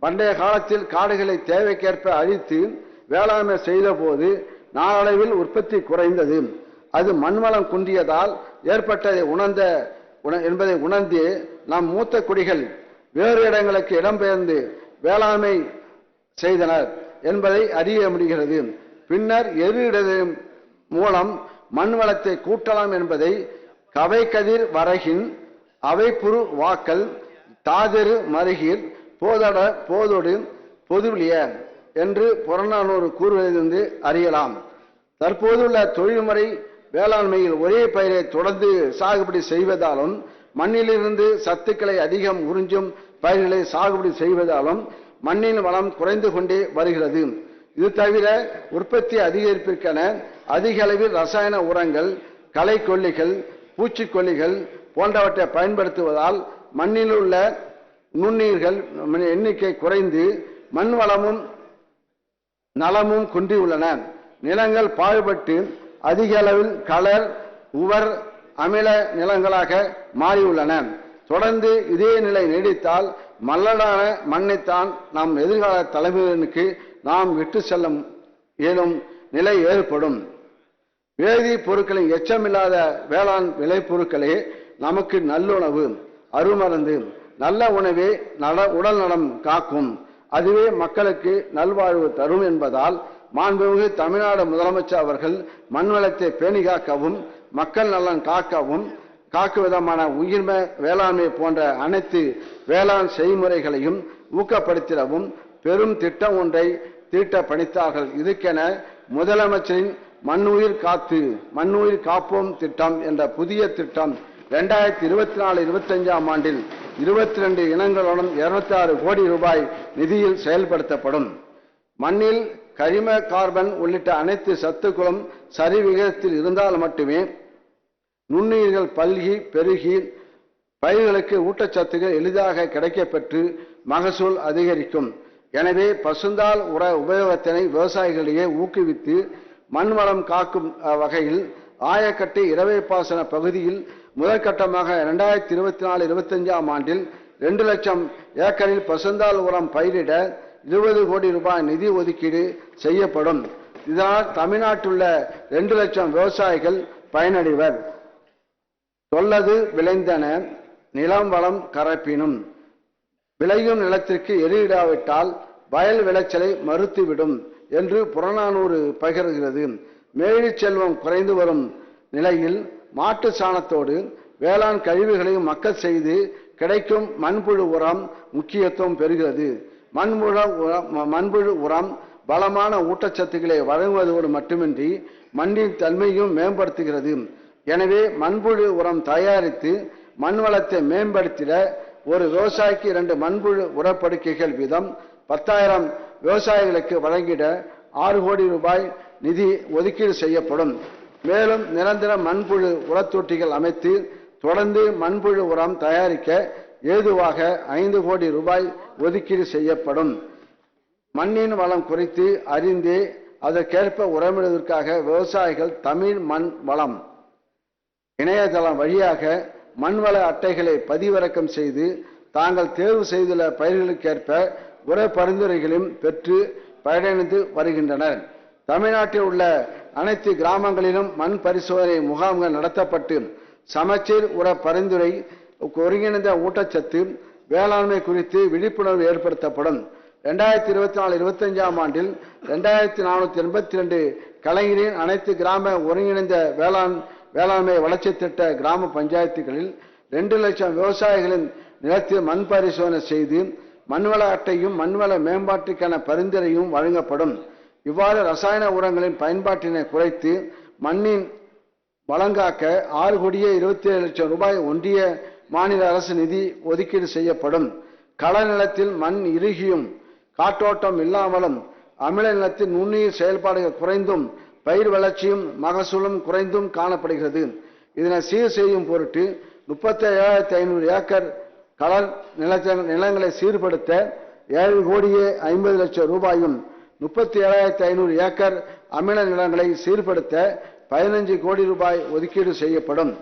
பண்டைய காலத்தில் காடுகளை தேவைக்கேற்ப அழித்து வேளாண்மை செய்த போது உற்பத்தி குறைந்தது. அது மண்வளம் குன்றியதால் ஏற்பட்டதை உணர்ந்த உண- என்பதை உணர்ந்து நம் மூத்த குடிகள் வேறு இடங்களுக்கு இடம்பெயர்ந்து வேளாண்மை செய்தனர் என்பதை அறிய முடிகிறது. பின்னர் எரு மூலம் மண் வளத்தை கூட்டலாம் என்பதை கவை கதிர் வரகின் அவைப்புறு வாக்கல் தாதெரு மருகிர் போதட போதோடு பொதுவிலிய என்று புறநானூறு கூறுவதிலிருந்து அறியலாம். தற்போதுள்ள தொழில்முறை வேளாண்மையில் ஒரே பயிரை தொடர்ந்து சாகுபடி செய்வதாலும் மண்ணிலிருந்து சத்துக்களை அதிகம் உறிஞ்சும் பயிர்களை சாகுபடி செய்வதாலும் மண்ணின் வளம் குறைந்து கொண்டே வருகிறது. இது தவிர உற்பத்தி அதிகரிப்பிற்கென அதிக அளவில் ரசாயன உரங்கள் களைக்கொல்லிகள் பூச்சிக்கொல்லிகள் போன்றவற்றை பயன்படுத்துவதால் மண்ணில் உள்ள நுண்ணீர்கள் எண்ணிக்கை குறைந்து மண் வளமும் நலமும் குன்றியுள்ளன. நிலங்கள் பாழ்பட்டு அதிக அளவில் கலர் உவர் அமில நிலங்களாக மாறியுள்ளன. தொடர்ந்து இதே நிலை நீடித்தால் மல்லடான மண்ணைத்தான் நம் எதிர்கால தலைமையினருக்கு நாம் விட்டு செல்ல இயலும் நிலை ஏற்படும். வேதி பொருட்களின் எச்சமில்லாத வேளாண் விளைபொருட்களே நமக்கு நல்லுணவு அருமருந்து. நல்ல உணவே நல உடல் நலம் காக்கும். அதுவே மக்களுக்கு நல்வாழ்வு தரும் என்பதால் மாண்புமிகு தமிழ்நாடு முதலமைச்சர் அவர்கள் மண்வளத்தை பேணி காக்கவும் மக்கள் நலன் காக்கவும் காக்கும் விதமான உயிர்ம வேளாண்மை போன்ற அனைத்து வேளாண் செய்முறைகளையும் ஊக்கப்படுத்திடவும் பெரும் திட்டம் ஒன்றை தீட்ட பணித்தார்கள். இதுக்கென முதலமைச்சரின் மண்ணுயிர் காத்து மண்ணுயிர் காப்போம் திட்டம் என்ற புதிய திட்டம் இரண்டாயிரத்தி இருபத்தி நாலு இருபத்தஞ்சாம் ஆண்டில் இருபத்தி ரெண்டு இனங்களுடன் இருநூத்தி ஆறு கோடி ரூபாய் நிதியில் செயல்படுத்தப்படும். மண்ணில் கரிம கார்பன் உள்ளிட்ட அனைத்து சத்துக்களும் சரி விகிதத்தில் இருந்தால் மட்டுமே நுண்ணுயிர்கள் பல்கி பெருகி பயிர்களுக்கு ஊட்டச்சத்துகள் எளிதாக கிடைக்கப்பெற்று மகசூல் அதிகரிக்கும். எனவே பசுந்தால் உர உபயோகத்தினை விவசாயிகளிடையே ஊக்குவித்து மண் வளம் காக்கும் வகையில் ஆயக்கட்டை இரவை பாசன பகுதியில் முதற்கட்டமாக இரண்டாயிரத்தி இருபத்தி நாலு இருபத்தஞ்சாம் ஆண்டில் ரெண்டு லட்சம் ஏக்கரில் பசுந்தால் உரம் பயிரிட இருபது கோடி ரூபாய் நிதி ஒதுக்கீடு செய்யப்படும். இதனால் தமிழ்நாட்டுள்ள ரெண்டு லட்சம் விவசாயிகள் பயனடைவர். தொல்லது விளைந்தன நிலம் வளம் கரப்பினும். விளையும் நிலத்திற்கு எரியிடாவிட்டால் வயல் விளைச்சலை மறுத்துவிடும் என்று புறநானூறு பகிர்கிறது. மேலி செல்வம் குறைந்து வரும் நிலையில் மாட்டு சாணத்தோடு வேளாண் கழிவுகளையும் மக்கள் செய்து கிடைக்கும் மண்புழு உரம் முக்கியத்துவம் பெறுகிறது. மண்புழு உரம் மண்புழு உரம் பலமான ஊட்டச்சத்துக்களை வழங்குவதோடு மட்டுமின்றி மண்ணின் தன்மையும் மேம்படுத்துகிறது. எனவே மண்புழு உரம் தயாரித்து மண் வளத்தை மேம்படுத்திட ஒரு விவசாயிக்கு இரண்டு மண்புழு உரப்படுக்கைகள் வீதம் பத்தாயிரம் விவசாயிகளுக்கு வழங்கிட ஆறு கோடி ரூபாய் நிதி ஒதுக்கீடு செய்யப்படும். மேலும் நிரந்தர மண்புழு உரத்தொட்டிகள் அமைத்து தொடர்ந்து மண்புழு உரம் தயாரிக்க ஏதுவாக ஐந்து கோடி ரூபாய் ஒதுக்கீடு செய்யப்படும். மண்ணின் வளம் குறித்து அறிந்து அதற்கேற்ப உரமிடுவதற்காக விவசாயிகள் தமிழ் மண் வளம். இணையதளம் வழியாக மண்வள அட்டைகளை பதிவிறக்கம் செய்து தாங்கள் தேர்வு செய்துள்ள பயிர்களுக்கேற்ப உர பரிந்துரைகளையும் பெற்று பயனடைந்து வருகின்றனர். தமிழ்நாட்டில் உள்ள அனைத்து கிராமங்களிலும் மண் பரிசோதனை முகாம்கள் நடத்தப்பட்டு சமச்சீர் உர பரிந்துரை ஒருங்கிணைந்த ஊட்டச்சத்து வேளாண்மை குறித்து விழிப்புணர்வு ஏற்படுத்தப்படும். ரெண்டாயிரத்தி இருபத்தி நாலு இருபத்தஞ்சாம் ஆண்டில் ரெண்டாயிரத்தி நானூத்தி எண்பத்தி ரெண்டு கலைஞரின் அனைத்து கிராம ஒருங்கிணைந்த வேளாண் வேளாண்மை வளர்ச்சி திட்ட கிராம பஞ்சாயத்துகளில் ரெண்டு லட்சம் விவசாயிகளின் நிலத்தில் மண் பரிசோதனை செய்து மண்வள அட்டையும் மண்வள மேம்பாட்டுக்கான பரிந்துரையும் வழங்கப்படும். இவ்வாறு ரசாயன உரங்களின் பயன்பாட்டினை குறைத்து மண்ணின் வழங்காக்க ஆறு கோடியே இருபத்தி ஏழு லட்சம் ரூபாய் ஒன்றிய மாநில அரசு நிதி ஒதுக்கீடு செய்யப்படும். கள நிலத்தில் மண் இறுகியும் காற்றோட்டம் இல்லாமலும் அமில நிலத்தில் நுண்ணுயிர் செயல்பாடுகள் குறைந்தும் பயிர் வளர்ச்சியும் மகசூலும் குறைந்தும் காணப்படுகிறது. இதனை சீர் செய்யும் பொருட்டு முப்பத்தி ஏழாயிரத்தி ஐநூறு ஏக்கர் கலர் நிலத்த நிலங்களை சீர்படுத்த ஏழு கோடியே ஐம்பது லட்சம் ரூபாயும் முப்பத்தி ஏழாயிரத்தி ஐநூறு ஏக்கர் அமில நிலங்களை சீர்படுத்த பதினஞ்சு கோடி ரூபாய் ஒதுக்கீடு செய்யப்படும்.